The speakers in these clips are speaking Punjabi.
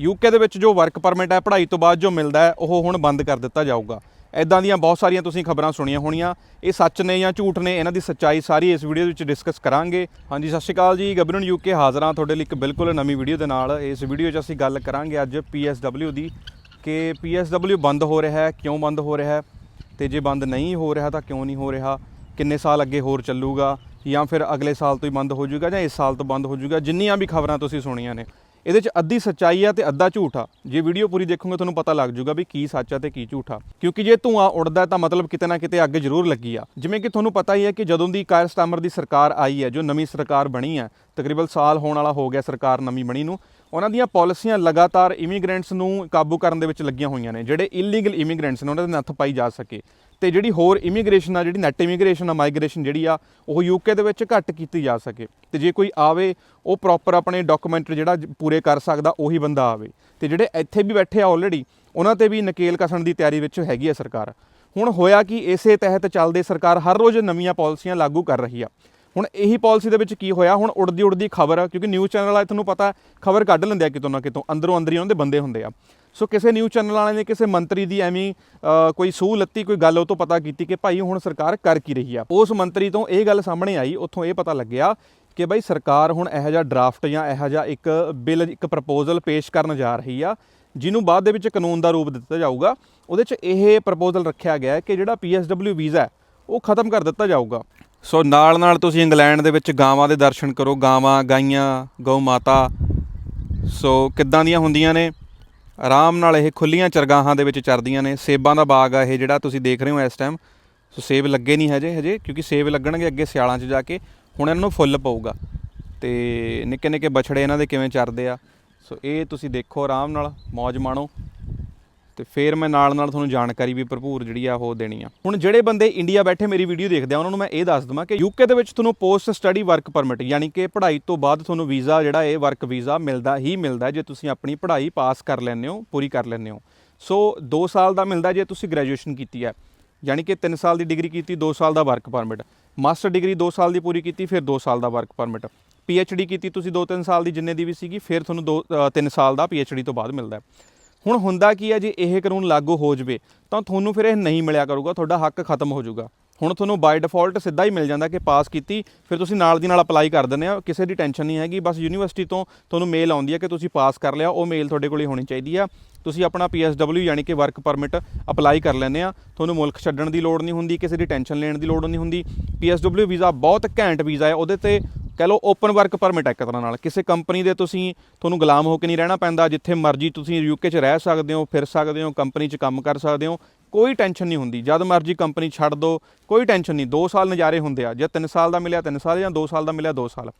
ਯੂਕੇ ਦੇ ਵਿੱਚ ਜੋ ਵਰਕ ਪਰਮਿਟ ਹੈ, ਪੜ੍ਹਾਈ ਤੋਂ ਬਾਅਦ ਜੋ ਮਿਲਦਾ ਹੈ, ਉਹ ਹੁਣ ਬੰਦ ਕਰ ਦਿੱਤਾ ਜਾਊਗਾ। ਐਦਾਂ ਦੀਆਂ ਬਹੁਤ ਸਾਰੀਆਂ ਤੁਸੀਂ ਖਬਰਾਂ ਸੁਣੀਆਂ ਹੋਣੀਆਂ। ਇਹ ਸੱਚ ਨੇ ਜਾਂ ਝੂਠ ਨੇ, ਇਹਨਾਂ ਦੀ ਸੱਚਾਈ ਸਾਰੀ ਇਸ ਵੀਡੀਓ ਵਿੱਚ ਡਿਸਕਸ ਕਰਾਂਗੇ। ਹਾਂਜੀ, ਸਤਿ ਸ਼੍ਰੀ ਅਕਾਲ ਜੀ। ਗੱਭਰੂ ਯੂਕੇ ਹਾਜ਼ਰ ਹਾਂ ਤੁਹਾਡੇ ਲਈ ਇੱਕ ਬਿਲਕੁਲ ਨਵੀਂ ਵੀਡੀਓ ਦੇ ਨਾਲ। ਇਸ ਵੀਡੀਓ 'ਚ ਅਸੀਂ ਗੱਲ ਕਰਾਂਗੇ ਅੱਜ PSW ਦੀ ਕਿ PSW ਬੰਦ ਹੋ ਰਿਹਾ ਹੈ, ਕਿਉਂ ਬੰਦ ਹੋ ਰਿਹਾ ਹੈ? ਤੇ ਜੇ ਬੰਦ ਨਹੀਂ ਹੋ ਰਿਹਾ ਤਾਂ ਕਿਉਂ ਨਹੀਂ ਹੋ ਰਿਹਾ? ਕਿੰਨੇ ਸਾਲ ਅੱਗੇ ਹੋਰ ਚੱਲੂਗਾ? ਜਾਂ ਫਿਰ ਅਗਲੇ ਸਾਲ ਤੋਂ ਹੀ ਬੰਦ ਹੋ ਜਾਊਗਾ ਜਾਂ ਇਸ ਸਾਲ ਤੋਂ ਬੰਦ ਹੋ ਜਾਊਗਾ? ਜਿੰਨੀਆਂ ਵੀ ਖਬਰਾਂ ਤੁਸੀਂ ਸੁਣੀਆਂ ਨੇ। ਇਹਦੇ 'ਚ ਅੱਧੀ ਸੱਚਾਈ ਆ ਤੇ ਅੱਧਾ ਝੂਠ ਆ। ਜੇ ਵੀਡੀਓ ਪੂਰੀ ਦੇਖੋਗੇ ਤੁਹਾਨੂੰ ਪਤਾ ਲੱਗ ਜਾਊਗਾ ਵੀ ਕੀ ਸੱਚ ਆ ਤੇ ਕੀ ਝੂਠ ਆ। ਕਿਉਂਕਿ ਜੇ ਧੂਆਂ ਉੱਡਦਾ ਤਾਂ ਮਤਲਬ ਕਿਤੇ ਨਾ ਕਿਤੇ ਅੱਗ ਜ਼ਰੂਰ ਲੱਗੀ ਆ। ਜਿਵੇਂ ਕਿ ਤੁਹਾਨੂੰ ਪਤਾ ਹੀ ਹੈ ਕਿ ਜਦੋਂ ਦੀ ਕਾਇਰ ਸਟਾਮਰ ਦੀ ਸਰਕਾਰ ਆਈ ਹੈ, ਜੋ ਨਵੀਂ ਸਰਕਾਰ ਬਣੀ ਹੈ, ਤਕਰੀਬਨ ਸਾਲ ਹੋਣ ਵਾਲਾ ਹੋ ਗਿਆ ਸਰਕਾਰ ਨਵੀਂ ਬਣੀ ਨੂੰ ਉਹਨਾਂ ਦੀਆਂ ਪਾਲਿਸੀਆਂ ਲਗਾਤਾਰ ਇਮੀਗ੍ਰੈਂਟਸ ਨੂੰ ਕਾਬੂ ਕਰਨ ਦੇ ਵਿੱਚ ਲੱਗੀਆਂ ਹੋਈਆਂ ਨੇ, ਜਿਹੜੇ ਇਲੀਗਲ ਇਮੀਗ੍ਰੈਂਟਸ ਨੇ ਉਹਨਾਂ ਦੇ ਨੱਥ ਪਾਈ ਜਾ ਸਕੇ। ਤੇ ਜਿਹੜੀ ਹੋਰ ਇਮੀਗ੍ਰੇਸ਼ਨ ਆ, ਜਿਹੜੀ ਨੈਟ ਇਮੀਗ੍ਰੇਸ਼ਨ ਆ ਮਾਈਗ੍ਰੇਸ਼ਨ ਜਿਹੜੀ ਆ, ਉਹ ਯੂਕੇ ਦੇ ਵਿੱਚ ਘੱਟ ਕੀਤੀ ਜਾ ਸਕੇ। ਤੇ ਜੇ ਕੋਈ ਆਵੇ, ਉਹ ਪ੍ਰੋਪਰ ਆਪਣੇ ਡਾਕੂਮੈਂਟ ਜਿਹੜਾ ਪੂਰੇ ਕਰ ਸਕਦਾ, ਉਹੀ ਬੰਦਾ ਆਵੇ। ਤੇ ਜਿਹੜੇ ਇੱਥੇ ਵੀ ਬੈਠੇ ਆ ਆਲਰੇਡੀ ਉਹਨਾਂ ਤੇ ਵੀ ਨਕੇਲ ਕਸਣ ਦੀ ਤਿਆਰੀ ਵਿੱਚ ਹੈਗੀ ਆ ਸਰਕਾਰ। ਹੁਣ ਹੋਇਆ ਕਿ, ਇਸੇ ਤਹਿਤ ਚੱਲਦੇ ਸਰਕਾਰ ਹਰ ਰੋਜ਼ ਨਵੀਆਂ ਪਾਲਿਸੀਆਂ ਲਾਗੂ ਕਰ ਰਹੀ ਆ। ਹੁਣ ਇਹੀ ਪਾਲਿਸੀ ਦੇ ਵਿੱਚ ਕੀ ਹੋਇਆ? ਹੁਣ ਉੜਦੀ ਉੜਦੀ ਖਬਰ, ਕਿਉਂਕਿ ਨਿਊਜ਼ ਚੈਨਲ ਵਾਲੇ ਤੁਹਾਨੂੰ ਪਤਾ, ਖਬਰ ਕੱਢ ਲੈਂਦੇ ਆ ਕਿਤੋਂ ਨਾ ਕਿਤੋਂ, ਅੰਦਰੋਂ ਅੰਦਰ ਹੀ ਉਹਨਾਂ ਦੇ ਬੰਦੇ ਹੁੰਦੇ ਆ। ਸੋ ਕਿਸੇ ਨਿਊਜ਼ ਚੈਨਲ ਵਾਲੇ ਨੇ, ਕਿਸੇ ਮੰਤਰੀ ਦੀ ਐਵੇਂ ਕੋਈ ਸੂਹ ਲੱਤੀ, ਕੋਈ ਗੱਲ ਉਹ ਤੋਂ ਪਤਾ ਕੀਤੀ ਕਿ ਭਾਈ ਹੁਣ ਸਰਕਾਰ ਕਰ ਕੀ ਰਹੀ ਆ। ਉਸ ਮੰਤਰੀ ਤੋਂ ਇਹ ਗੱਲ ਸਾਹਮਣੇ ਆਈ, ਉੱਥੋਂ ਇਹ ਪਤਾ ਲੱਗਿਆ ਕਿ ਭਾਈ ਸਰਕਾਰ ਹੁਣ ਇਹੋ ਜਿਹਾ ਡਰਾਫਟ ਜਾਂ ਇਹੋ ਜਿਹਾ ਇੱਕ ਬਿੱਲ ਇੱਕ ਪ੍ਰਪੋਜ਼ਲ ਪੇਸ਼ ਕਰਨ ਜਾ ਰਹੀ ਆ, ਜਿਹਨੂੰ ਬਾਅਦ ਦੇ ਵਿੱਚ ਕਾਨੂੰਨ ਦਾ ਰੂਪ ਦਿੱਤਾ ਜਾਊਗਾ। ਉਹਦੇ 'ਚ ਇਹ ਪ੍ਰਪੋਜ਼ਲ ਰੱਖਿਆ ਗਿਆ ਕਿ ਜਿਹੜਾ PSW ਵੀਜ਼ਾ ਉਹ ਖਤਮ ਕਰ ਦਿੱਤਾ ਜਾਊਗਾ। ਸੋ ਨਾਲ ਨਾਲ ਤੁਸੀਂ ਇੰਗਲੈਂਡ ਦੇ ਵਿੱਚ ਗਾਵਾਂ ਦੇ ਦਰਸ਼ਨ ਕਰੋ, ਗਾਵਾਂ, ਗਾਈਆਂ, ਗਊ ਮਾਤਾ। ਸੋ ਕਿੱਦਾਂ ਦੀਆਂ ਹੁੰਦੀਆਂ ਨੇ? ਆਰਾਮ ਨਾਲ ਇਹ ਖੁੱਲੀਆਂ ਚਰਗਾਹਾਂ ਦੇ ਵਿੱਚ ਚਰਦੀਆਂ ਨੇ। ਸੇਬਾਂ ਦਾ ਬਾਗ ਆ ਇਹ ਜਿਹੜਾ ਤੁਸੀਂ ਦੇਖ ਰਹੇ ਹੋ ਇਸ ਟਾਈਮ ਸੋ ਸੇਬ ਲੱਗੇ ਨਹੀਂ ਹਜੇ ਹਜੇ ਕਿਉਂਕਿ ਸੇਬ ਲੱਗਣਗੇ ਅੱਗੇ ਸਿਆਲਾਂ 'ਚ ਜਾ ਕੇ। ਹੁਣ ਇਹਨਾਂ ਨੂੰ ਫੁੱਲ ਪਊਗਾ। ਤੇ ਨਿੱਕੇ ਨਿੱਕੇ ਬਛੜੇ ਇਹਨਾਂ ਦੇ ਕਿਵੇਂ ਚਰਦੇ ਆ? ਸੋ ਇਹ ਤੁਸੀਂ ਦੇਖੋ ਆਰਾਮ ਨਾਲ ਮौज ਮਾਣੋ। ਤੇ ਫਿਰ ਮੈਂ ਨਾਲ ਨਾਲ ਤੁਹਾਨੂੰ ਜਾਣਕਾਰੀ ਵੀ ਭਰਪੂਰ ਜਿਹੜੀ ਆ ਉਹ ਦੇਣੀ ਆ। ਹੁਣ ਜਿਹੜੇ ਬੰਦੇ ਇੰਡੀਆ ਬੈਠੇ ਮੇਰੀ ਵੀਡੀਓ ਦੇਖਦੇ ਆ, ਉਹਨਾਂ ਨੂੰ ਮੈਂ ਇਹ ਦੱਸ ਦਵਾਂ ਕਿ ਯੂਕੇ ਦੇ ਵਿੱਚ ਤੁਹਾਨੂੰ ਪੋਸਟ ਸਟੱਡੀ ਵਰਕ ਪਰਮਿਟ ਯਾਨੀ ਕਿ ਪੜ੍ਹਾਈ ਤੋਂ ਬਾਅਦ ਤੁਹਾਨੂੰ ਵੀਜ਼ਾ ਜਿਹੜਾ ਇਹ ਵਰਕ ਵੀਜ਼ਾ ਮਿਲਦਾ ਹੀ ਮਿਲਦਾ ਜੇ ਤੁਸੀਂ ਆਪਣੀ ਪੜ੍ਹਾਈ ਪਾਸ ਕਰ ਲੈਂਦੇ ਹੋ, ਪੂਰੀ ਕਰ ਲੈਂਦੇ ਹੋ। ਸੋ 2 ਸਾਲ ਦਾ ਮਿਲਦਾ ਜੇ ਤੁਸੀਂ ਗ੍ਰੈਜੂਏਸ਼ਨ ਕੀਤੀ ਹੈ। ਯਾਨੀ ਕਿ 3 ਸਾਲ ਦੀ ਡਿਗਰੀ ਕੀਤੀ 2 ਸਾਲ ਦਾ ਵਰਕ ਪਰਮਿਟ ਮਾਸਟਰ ਡਿਗਰੀ 2 ਸਾਲ ਦੀ ਪੂਰੀ ਕੀਤੀ, ਫਿਰ 2 ਸਾਲ ਦਾ ਵਰਕ ਪਰਮਿਟ ਡੀ ਕੀਤੀ ਤੁਸੀਂ 2-3 ਸਾਲ ਦੀ ਜਿੰਨੇ ਦੀ ਵੀ ਸੀਗੀ, ਫਿਰ ਤੁਹਾਨੂੰ 2 3 ਸਾਲ ਦਾ ਡੀ ਤੋਂ ਬਾਅਦ ਮਿਲਦਾ ਹੁਣ ਹੁੰਦਾ ਕੀ ਹੈ ਜੇ ਇਹ ਕਾਨੂੰਨ ਲਾਗੂ ਹੋ ਜਵੇ, ਤਾਂ ਤੁਹਾਨੂੰ ਫਿਰ ਇਹ ਨਹੀਂ ਮਿਲਿਆ ਕਰੂਗਾ, ਤੁਹਾਡਾ ਹੱਕ ਖਤਮ ਹੋ ਜਾਊਗਾ। ਹੁਣ ਤੁਹਾਨੂੰ ਬਾਈ ਡਿਫਾਲਟ ਸਿੱਧਾ ਹੀ ਮਿਲ ਜਾਂਦਾ ਕਿ ਪਾਸ ਕੀਤੀ, ਫਿਰ ਤੁਸੀਂ ਨਾਲ ਦੀ ਨਾਲ ਅਪਲਾਈ ਕਰ ਦਿੰਦੇ ਆ, ਕਿਸੇ ਦੀ ਟੈਨਸ਼ਨ ਨਹੀਂ ਹੈਗੀ, ਬਸ ਯੂਨੀਵਰਸਿਟੀ ਤੋਂ ਤੁਹਾਨੂੰ ਮੇਲ ਆਉਂਦੀ ਹੈ ਕਿ ਤੁਸੀਂ ਪਾਸ ਕਰ ਲਿਆ, ਉਹ ਮੇਲ ਤੁਹਾਡੇ ਕੋਲੇ ਹੋਣੀ ਚਾਹੀਦੀ ਆ। ਤੁਸੀਂ ਆਪਣਾ PSW ਯਾਨੀ ਕਿ ਵਰਕ ਪਰਮਿਟ ਅਪਲਾਈ ਕਰ ਲੈਂਦੇ ਆ, ਤੁਹਾਨੂੰ ਮੁਲਕ ਛੱਡਣ ਦੀ ਲੋੜ ਨਹੀਂ ਹੁੰਦੀ, ਕਿਸੇ ਦੀ ਟੈਨਸ਼ਨ ਲੈਣ ਦੀ ਲੋੜ ਨਹੀਂ ਹੁੰਦੀ। PSW ਵੀਜ਼ਾ ਬਹੁਤ ਘੈਂਟ ਵੀਜ਼ਾ ਹੈ, ਉਹਦੇ ਤੇ ਕਹਿ ਲਓ ਓਪਨ ਵਰਕ ਪਰਮਿਟ ਹੈ ਇੱਕ ਤਰ੍ਹਾਂ ਨਾਲ। ਕਿਸੇ ਕੰਪਨੀ ਦੇ ਤੁਸੀਂ ਤੁਹਾਨੂੰ ਗੁਲਾਮ ਹੋ ਕੇ ਨਹੀਂ ਰਹਿਣਾ ਪੈਂਦਾ, ਜਿੱਥੇ ਮਰਜ਼ੀ ਤੁਸੀਂ ਯੂਕੇ 'ਚ ਰਹਿ ਸਕਦੇ ਹੋ, ਫਿਰ ਸਕਦੇ ਹੋ ਕੰਪਨੀ 'ਚ ਕੰਮ ਕਰ ਸਕਦੇ ਹੋ, ਕੋਈ ਟੈਨਸ਼ਨ ਨਹੀਂ ਹੁੰਦੀ। ਜਦ ਮਰਜ਼ੀ ਕੰਪਨੀ ਛੱਡ ਦਿਓ ਕੋਈ ਟੈਨਸ਼ਨ ਨਹੀਂ। 2 ਸਾਲ ਨਜ਼ਾਰੇ ਹੁੰਦੇ ਆ। ਜੇ 3 ਸਾਲ ਦਾ ਮਿਲਿਆ 3 ਸਾਲ, ਜਾਂ 2 ਸਾਲ ਦਾ ਮਿਲਿਆ 2 ਸਾਲ।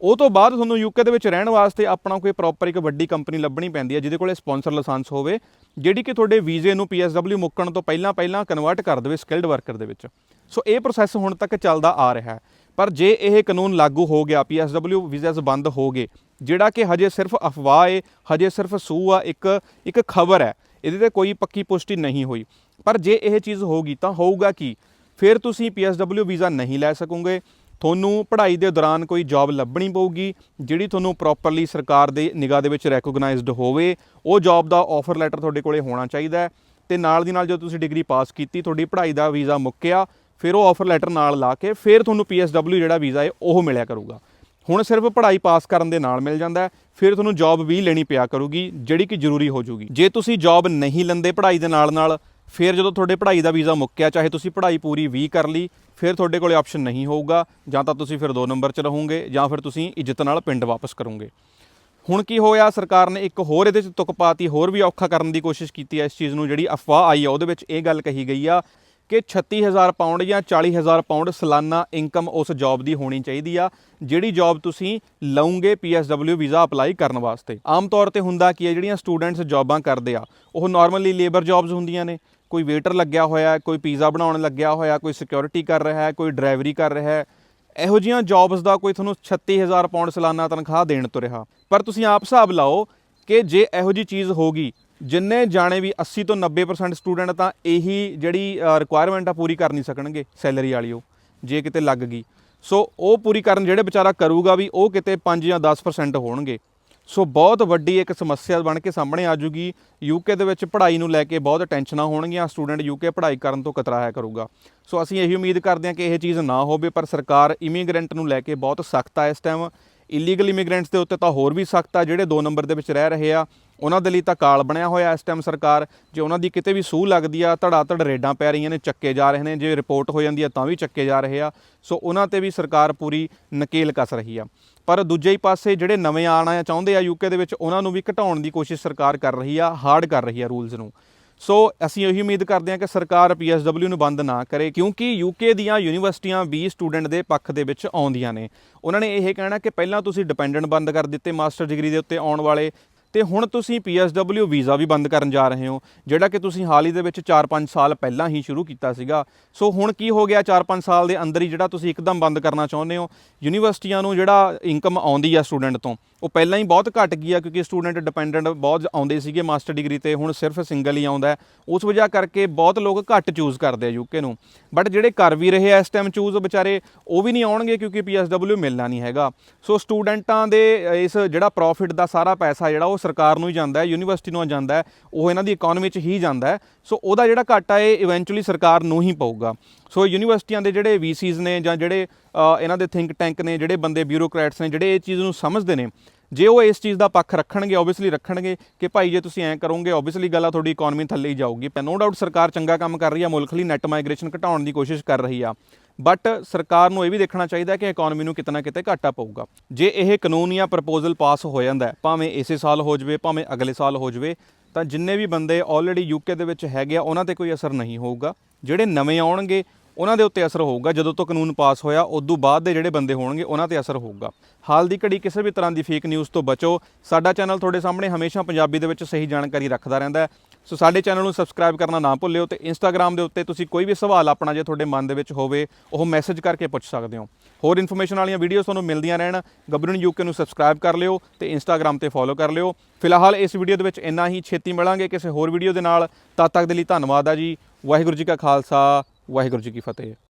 ਉਹ ਤੋਂ ਬਾਅਦ ਤੁਹਾਨੂੰ ਯੂਕੇ ਦੇ ਵਿੱਚ ਰਹਿਣ ਵਾਸਤੇ ਆਪਣਾ ਕੋਈ ਪ੍ਰੋਪਰ ਇੱਕ ਵੱਡੀ ਕੰਪਨੀ ਲੱਭਣੀ ਪੈਂਦੀ ਹੈ, ਜਿਹਦੇ ਕੋਲੇ ਸਪਾਂਸਰ ਲਾਇਸੈਂਸ ਹੋਵੇ, ਜਿਹੜੀ ਕਿ ਤੁਹਾਡੇ ਵੀਜ਼ੇ ਨੂੰ PSW ਮੁੱਕਣ ਤੋਂ ਪਹਿਲਾਂ ਪਹਿਲਾਂ ਕਨਵਰਟ ਕਰ ਦੇਵੇ ਸਕਿਲਡ ਵਰਕਰ ਦੇ ਵਿੱਚ। ਸੋ ਇਹ ਪ੍ਰੋਸੈਸ ਹੁਣ ਤੱਕ ਚੱਲਦਾ ਆ ਰਿਹਾ ਹੈ। ਪਰ ਜੇ ਇਹ ਕਾਨੂੰਨ ਲਾਗੂ ਹੋ ਗਿਆ PSW ਵੀਜ਼ਾਸ ਬੰਦ ਹੋ ਗਏ, ਜਿਹੜਾ ਕਿ ਹਜੇ ਸਿਰਫ ਅਫਵਾਹ ਹੈ ਹਜੇ ਸਿਰਫ ਸੂਹ ਆ, ਇੱਕ ਇੱਕ ਖਬਰ ਹੈ, ਇਹਦੇ ਤੇ ਕੋਈ ਪੱਕੀ ਪੁਸ਼ਟੀ ਨਹੀਂ ਹੋਈ। ਪਰ ਜੇ ਇਹ ਚੀਜ਼ ਹੋਗੀ ਤਾਂ ਹੋਊਗਾ ਕੀ? ਫਿਰ ਤੁਸੀਂ PSW ਵੀਜ਼ਾ ਨਹੀਂ ਲੈ ਸਕੋਗੇ। ਤੁਹਾਨੂੰ ਪੜ੍ਹਾਈ ਦੇ ਦੌਰਾਨ ਕੋਈ ਜੌਬ ਲੱਭਣੀ ਪਊਗੀ, ਜਿਹੜੀ ਤੁਹਾਨੂੰ ਪ੍ਰੋਪਰਲੀ ਸਰਕਾਰ ਦੇ ਨਿਗਾਹ ਦੇ ਵਿੱਚ ਰੈਕੋਗਨਾਈਜ਼ਡ ਹੋਵੇ, ਉਹ ਜੌਬ ਦਾ ਆਫਰ ਲੈਟਰ ਤੁਹਾਡੇ ਕੋਲੇ ਹੋਣਾ ਚਾਹੀਦਾ ਹੈ। ਤੇ ਨਾਲ ਦੀ ਨਾਲ ਜਦੋਂ ਤੁਸੀਂ ਡਿਗਰੀ ਪਾਸ ਕੀਤੀ, ਤੁਹਾਡੀ ਪੜ੍ਹਾਈ ਦਾ ਵੀਜ਼ਾ ਮੁੱਕਿਆ ਫਿਰ ਉਹ ਆਫਰ ਲੈਟਰ ਨਾਲ ਲਾ ਕੇ ਫਿਰ ਤੁਹਾਨੂੰ PSW ਜਿਹੜਾ ਵੀਜ਼ਾ ਹੈ, ਉਹ ਮਿਲਿਆ ਕਰੂਗਾ। ਹੁਣ ਸਿਰਫ ਪੜ੍ਹਾਈ ਪਾਸ ਕਰਨ ਦੇ ਨਾਲ ਮਿਲ ਜਾਂਦਾ ਫਿਰ ਤੁਹਾਨੂੰ ਜੌਬ ਵੀ ਲੈਣੀ ਪਿਆ ਕਰੂਗੀ, ਜਿਹੜੀ ਕਿ ਜ਼ਰੂਰੀ ਹੋ ਜੂਗੀ। ਜੇ ਤੁਸੀਂ ਜੌਬ ਨਹੀਂ ਲੈਂਦੇ ਪੜ੍ਹਾਈ ਦੇ ਨਾਲ ਨਾਲ, ਫਿਰ ਜਦੋਂ ਤੁਹਾਡੇ ਪੜ੍ਹਾਈ ਦਾ ਵੀਜ਼ਾ ਮੁੱਕਿਆ, ਚਾਹੇ ਤੁਸੀਂ ਪੜ੍ਹਾਈ ਪੂਰੀ ਵੀ ਕਰ ਲਈ, ਫਿਰ ਤੁਹਾਡੇ ਕੋਲੇ ਆਪਸ਼ਨ ਨਹੀਂ ਹੋਊਗਾ, ਜਾਂ ਤਾਂ ਤੁਸੀਂ ਫਿਰ 2 ਨੰਬਰ 'ਚ ਰਹੋਗੇ, ਜਾਂ ਫਿਰ ਤੁਸੀਂ ਇੱਜ਼ਤ ਨਾਲ ਪਿੰਡ ਵਾਪਸ ਕਰੋਗੇ। ਹੁਣ ਕੀ ਹੋਇਆ, ਸਰਕਾਰ ਨੇ ਇੱਕ ਹੋਰ ਇਹਦੇ 'ਚ ਤੁਕ ਪਾਤੀ, ਹੋਰ ਵੀ ਔਖਾ ਕਰਨ ਦੀ ਕੋਸ਼ਿਸ਼ ਕੀਤੀ ਹੈ, ਇਸ ਚੀਜ਼ ਨੂੰ ਜਿਹੜੀ ਅਫਵਾਹ ਆਈ ਆ ਉਹਦੇ ਵਿੱਚ ਇਹ ਗੱਲ ਕਹੀ ਗਈ ਆ ਕਿ 36000 ਪਾਉਂਡ ਜਾਂ 40000 ਪਾਉਂਡ ਸਾਲਾਨਾ ਇਨਕਮ ਉਸ ਜੌਬ ਦੀ ਹੋਣੀ ਚਾਹੀਦੀ ਆ, ਜਿਹੜੀ ਜੌਬ ਤੁਸੀਂ ਲਓਗੇ PSW ਵੀਜ਼ਾ ਅਪਲਾਈ ਕਰਨ ਵਾਸਤੇ। ਆਮ ਤੌਰ ਤੇ ਹੁੰਦਾ ਕੀ ਹੈ ਜਿਹੜੀਆਂ ਸਟੂਡੈਂਟਸ ਜੌਬਾਂ ਕਰਦੇ ਆ, ਉਹ ਨਾਰਮਲੀ ਲੇਬਰ ਜੌਬਸ ਹੁੰਦੀਆਂ ਨੇ। ਕੋਈ ਵੇਟਰ ਲੱਗਿਆ ਹੋਇਆ ਹੈ ਕੋਈ ਪੀਜ਼ਾ ਬਣਾਉਣ ਲੱਗਿਆ ਹੋਇਆ, ਕੋਈ ਸਿਕਿਉਰਿਟੀ ਕਰ ਰਿਹਾ ਹੈ, ਕੋਈ ਡਰਾਈਵਰੀ ਕਰ ਰਿਹਾ ਹੈ, ਇਹੋ ਜੀਆਂ ਜੌਬਸ ਦਾ ਕੋਈ ਤੁਹਾਨੂੰ 36000 ਪਾਉਂਡ ਸਾਲਾਨਾ ਤਨਖਾਹ ਦੇਣ ਤੋਂ ਰਿਹਾ। ਪਰ ਤੁਸੀਂ ਆਪ ਹਿਸਾਬ ਲਾਓ ਕਿ ਜੇ ਇਹੋ ਜੀ ਚੀਜ਼ ਹੋਗੀ ਜਿੰਨੇ ਜਾਣੇ ਵੀ 80 ਤੋਂ 90% ਸਟੂਡੈਂਟ ਤਾਂ ਇਹੀ ਜਿਹੜੀ ਰਿਕੁਆਇਰਮੈਂਟ ਆ ਪੂਰੀ ਕਰ ਨਹੀਂ ਸਕਣਗੇ ਸੈਲਰੀ ਵਾਲੀ ਉਹ, ਜੇ ਕਿਤੇ ਲੱਗ ਗਈ। ਸੋ ਉਹ ਪੂਰੀ ਕਰਨ ਜਿਹੜੇ ਵਿਚਾਰਾ ਕਰੂਗਾ ਵੀ ਉਹ ਕਿਤੇ 5 ਜਾਂ 10% ਹੋਣਗੇ। ਸੋ ਬਹੁਤ ਵੱਡੀ ਇੱਕ ਸਮੱਸਿਆ ਬਣ ਕੇ ਸਾਹਮਣੇ ਆ ਜੂਗੀ। ਯੂਕੇ ਦੇ ਵਿੱਚ ਪੜ੍ਹਾਈ ਨੂੰ ਲੈ ਕੇ ਬਹੁਤ ਟੈਨਸ਼ਨਾਂ ਹੋਣਗੀਆਂ। ਸਟੂਡੈਂਟ ਯੂਕੇ ਪੜ੍ਹਾਈ ਕਰਨ ਤੋਂ ਕਤਰਾਇਆ ਕਰੂਗਾ। ਸੋ ਅਸੀਂ ਇਹੀ ਉਮੀਦ ਕਰਦੇ ਹਾਂ ਕਿ ਇਹ ਚੀਜ਼ ਨਾ ਹੋਵੇ, ਪਰ ਸਰਕਾਰ ਇਮੀਗ੍ਰੈਂਟ ਨੂੰ ਲੈ ਕੇ ਬਹੁਤ ਸਖਤ ਆ ਇਸ ਟਾਈਮ ਇਲੀਗਲ ਇਮੀਗ੍ਰੈਂਟਸ ਦੇ ਉੱਤੇ ਤਾਂ ਹੋਰ ਵੀ ਸਖਤ ਆ, ਜਿਹੜੇ 2 ਨੰਬਰ ਦੇ ਵਿੱਚ ਰਹਿ ਰਹੇ ਆ। ਉਹਨਾਂ ਦੇ ਲਈ ਤਾਂ ਕਾਲ ਬਣਿਆ ਹੋਇਆ ਇਸ ਟਾਈਮ ਸਰਕਾਰ, ਜੇ ਉਹਨਾਂ ਦੀ ਕਿਤੇ ਵੀ ਸੂਹ ਲੱਗਦੀ ਆ ਧੜਾ ਧੜ ਰੇਡਾਂ ਪੈ ਰਹੀਆਂ ਨੇ, ਚੱਕੇ ਜਾ ਰਹੇ ਨੇ, ਜੇ ਰਿਪੋਰਟ ਹੋ ਜਾਂਦੀ ਆ, ਤਾਂ ਵੀ ਚੱਕੇ ਜਾ ਰਹੇ ਆ। ਸੋ ਉਹਨਾਂ ਤੇ ਵੀ ਸਰਕਾਰ ਪੂਰੀ ਨਕੇਲ ਕੱਸ ਰਹੀ ਆ। ਪਰ ਦੂਜੇ ਹੀ ਪਾਸੇ ਜਿਹੜੇ ਨਵੇਂ ਆਣਾ ਚਾਹੁੰਦੇ ਆ ਯੂਕੇ ਦੇ ਵਿੱਚ, ਉਹਨਾਂ ਨੂੰ ਵੀ ਘਟਾਉਣ ਦੀ ਕੋਸ਼ਿਸ਼ ਸਰਕਾਰ ਕਰ ਰਹੀ ਆ ਹਾਰਡ ਕਰ ਰਹੀ ਆ ਰੂਲਸ ਨੂੰ। ਸੋ ਅਸੀਂ ਇਹੀ ਉਮੀਦ ਕਰਦੇ ਹਾਂ ਕਿ ਸਰਕਾਰ ਪੀਐਸਡਬਲਿਊ ਨੂੰ ਬੰਦ ਨਾ ਕਰੇ, ਕਿਉਂਕਿ ਯੂਕੇ ਦੀਆਂ ਯੂਨੀਵਰਸਿਟੀਆਂ ਵੀ ਸਟੂਡੈਂਟ ਦੇ ਪੱਖ ਦੇ ਵਿੱਚ ਆਉਂਦੀਆਂ ਨੇ। ਉਹਨਾਂ ਨੇ ਇਹ ਕਹਿਣਾ ਕਿ ਪਹਿਲਾਂ ਤੁਸੀਂ ਡਿਪੈਂਡੈਂਟ ਬੰਦ ਕਰ ਦਿੱਤੇ ਮਾਸਟਰ ਡਿਗਰੀ ਦੇ ਉੱਤੇ ਆਉਣ ਵਾਲੇ ਤੇ ਹੁਣ ਤੁਸੀਂ ਪੀਐਸਡਬਲਿਊ ਵੀਜ਼ਾ ਵੀ ਬੰਦ ਕਰਨ ਜਾ ਰਹੇ ਹੋ, ਜਿਹੜਾ ਕਿ ਤੁਸੀਂ ਹਾਲ ਹੀ ਦੇ ਵਿੱਚ 4-5 ਸਾਲ ਪਹਿਲਾਂ ਹੀ ਸ਼ੁਰੂ ਕੀਤਾ ਸੀਗਾ। ਸੋ ਹੁਣ ਕੀ ਹੋ ਗਿਆ 4-5 ਸਾਲ ਦੇ ਅੰਦਰ ਹੀ ਜਿਹੜਾ ਤੁਸੀਂ ਇੱਕਦਮ ਬੰਦ ਕਰਨਾ ਚਾਹੁੰਦੇ ਹੋ? ਯੂਨੀਵਰਸਿਟੀਆਂ ਨੂੰ ਜਿਹੜਾ ਇਨਕਮ ਆਉਂਦੀ ਆ ਸਟੂਡੈਂਟ ਤੋਂ, ਉਹ ਪਹਿਲਾਂ ਹੀ ਬਹੁਤ ਘਟ ਗਈ ਆ, ਕਿਉਂਕਿ ਸਟੂਡੈਂਟ ਡਿਪੈਂਡੈਂਟ ਬਹੁਤ ਆਉਂਦੇ ਸੀਗੇ ਮਾਸਟਰ ਡਿਗਰੀ ਤੇ, ਹੁਣ ਸਿਰਫ ਸਿੰਗਲ ਹੀ ਆਉਂਦਾ ਉਸ ਵਜ੍ਹਾ ਕਰਕੇ ਬਹੁਤ ਲੋਕ ਘੱਟ ਚੂਜ਼ ਕਰਦੇ ਆ ਯੂਕੇ ਨੂੰ। ਬਟ ਜਿਹੜੇ ਕਰ ਵੀ ਰਹੇ ਆ, ਇਸ ਟਾਈਮ ਚੂਜ਼ ਵਿਚਾਰੇ, ਉਹ ਵੀ ਨਹੀਂ ਆਉਣਗੇ ਕਿਉਂਕਿ ਪੀਐਸਡਬਲਿਊ ਮਿਲਣਾ ਨਹੀਂ ਹੈਗਾ। ਸੋ ਸਟੂਡੈਂਟਾਂ ਦੇ, ਇਸ ਜਿਹੜਾ ਪ੍ਰੋਫਿਟ ਦਾ ਸਾਰਾ ਪੈਸਾ ਜਿਹੜਾ, ਉਹ ਸਰਕਾਰ ਨੂੰ ਹੀ ਜਾਂਦਾ ਹੈ, ਯੂਨੀਵਰਸਿਟੀ ਨੂੰ ਜਾਂਦਾ ਹੈ, ਉਹ ਇਹਨਾਂ ਦੀ ਇਕਨੋਮੀ 'ਚ ਹੀ ਜਾਂਦਾ ਹੈ। ਸੋ ਉਹਦਾ ਜਿਹੜਾ ਘਾਟਾ ਇਹ ਇਵੈਂਚੁਅਲੀ ਸਰਕਾਰ ਨੂੰ ਹੀ ਪਊਗਾ। ਸੋ ਯੂਨੀਵਰਸਿਟੀਆਂ ਦੇ ਜਿਹੜੇ ਵੀਸੀਜ਼ ਨੇ ਜਾਂ ਜਿਹੜੇ ਇਹਨਾਂ ਦੇ ਥਿੰਕ ਟੈਂਕ ਨੇ, ਜਿਹੜੇ ਬੰਦੇ ਬਿਊਰੋਕਰੈਟਸ ਨੇ, ਜਿਹੜੇ ਇਹ ਚੀਜ਼ ਨੂੰ ਸਮਝਦੇ ਨੇ ਜੇ ਉਹ ਇਸ ਚੀਜ਼ ਦਾ ਪੱਖ ਰੱਖਣਗੇ ਆਬਵੀਅਸਲੀ ਰੱਖਣਗੇ ਕਿ ਭਾਈ ਜੇ ਤੁਸੀਂ ਐਂ ਕਰੋਗੇ ਆਬਵੀਅਸਲੀ ਗੱਲ ਆ ਤੁਹਾਡੀ ਇਕਨੋਮੀ ਥੱਲੇ ਹੀ ਜਾਊਗੀ। ਪਰ ਨੋ ਡਾਊਟ ਸਰਕਾਰ ਚੰਗਾ ਕੰਮ ਕਰ ਰਹੀ ਆ, ਮੁਲਕ ਲਈ ਨੈਟ ਮਾਈਗ੍ਰੇਸ਼ਨ ਘਟਾਉਣ ਦੀ ਕੋਸ਼ਿਸ਼ ਕਰ ਰਹੀ ਆ। ਬਟ ਸਰਕਾਰ ਨੂੰ ਇਹ ਵੀ ਦੇਖਣਾ ਚਾਹੀਦਾ ਕਿ ਇਕਨੋਮੀ ਨੂੰ ਕਿਤੇ ਨਾ ਕਿਤੇ ਘਾਟਾ ਪਊਗਾ। ਜੇ ਇਹ ਕਾਨੂੰਨ ਜਾਂ ਪ੍ਰਪੋਜ਼ਲ ਪਾਸ ਹੋ ਜਾਂਦਾ ਭਾਵੇਂ ਇਸੇ ਸਾਲ ਹੋ ਜਾਵੇ, ਭਾਵੇਂ ਅਗਲੇ ਸਾਲ ਹੋ ਜਾਵੇ, ਤਾਂ ਜਿੰਨੇ ਵੀ ਬੰਦੇ ਆਲਰੇਡੀ ਯੂਕੇ ਦੇ ਵਿੱਚ ਹੈਗੇ ਆ, ਉਹਨਾਂ ਤੇ ਕੋਈ ਅਸਰ ਨਹੀਂ ਹੋਊਗਾ। ਜਿਹੜੇ ਨਵੇਂ ਆਉਣਗੇ ਉਹਨਾਂ ਦੇ ਉੱਤੇ ਅਸਰ ਹੋਊਗਾ। ਜਦੋਂ ਤੋਂ ਕਾਨੂੰਨ ਪਾਸ ਹੋਇਆ, ਉਦੋਂ ਬਾਅਦ ਦੇ ਜਿਹੜੇ ਬੰਦੇ ਹੋਣਗੇ, ਉਹਨਾਂ ਤੇ ਅਸਰ ਹੋਊਗਾ। ਹਾਲ ਦੀ ਘੜੀ ਕਿਸੇ ਵੀ ਤਰ੍ਹਾਂ ਦੀ ਫੇਕ ਨਿਊਜ਼ ਤੋਂ ਬਚੋ। ਸਾਡਾ ਚੈਨਲ ਤੁਹਾਡੇ ਸਾਹਮਣੇ ਹਮੇਸ਼ਾ ਪੰਜਾਬੀ ਦੇ ਵਿੱਚ ਸਹੀ ਜਾਣਕਾਰੀ ਰੱਖਦਾ ਰਹਿੰਦਾ ਹੈ। ਸੋ ਸਾਡੇ ਚੈਨਲ ਨੂੰ ਸਬਸਕ੍ਰਾਈਬ ਕਰਨਾ ਨਾ ਭੁੱਲਿਓ ਤੇ ਇੰਸਟਾਗ੍ਰam ਦੇ ਉੱਤੇ ਤੁਸੀਂ ਕੋਈ ਵੀ ਸਵਾਲ ਆਪਣਾ ਜੇ ਤੁਹਾਡੇ ਮਨ ਦੇ ਵਿੱਚ ਹੋਵੇ, ਉਹ ਮੈਸੇਜ ਕਰਕੇ ਪੁੱਛ ਸਕਦੇ ਹੋ। ਹੋਰ ਇਨਫੋਰਮੇਸ਼ਨ ਵਾਲੀਆਂ ਵੀਡੀਓਜ਼ ਤੁਹਾਨੂੰ ਮਿਲਦੀਆਂ ਰਹਿਣ। ਗੱਭਰੂ ਯੂਕੇ ਨੂੰ ਸਬਸਕ੍ਰਾਈਬ ਕਰ ਲਿਓ ਤੇ ਇੰਸਟਾਗ੍ਰam ਤੇ ਫੋਲੋ ਕਰ ਲਿਓ। ਫਿਲਹਾਲ ਇਸ ਵੀਡੀਓ ਦੇ ਵਿੱਚ ਇੰਨਾ ਹੀ। ਛੇਤੀ ਮਿਲਾਂਗੇ ਕਿਸੇ ਹੋਰ ਵੀਡੀਓ ਦੇ ਨਾਲ। ਤਦ ਤੱਕ ਦੇ ਲਈ ਧੰਨਵਾਦ ਆ ਜੀ। ਵਾਹਿਗੁਰੂ ਜੀ ਕਾ ਖਾਲਸਾ। ਵਾਹਿਗੁਰੂ ਜੀ ਕੀ ਫਤਿਹ।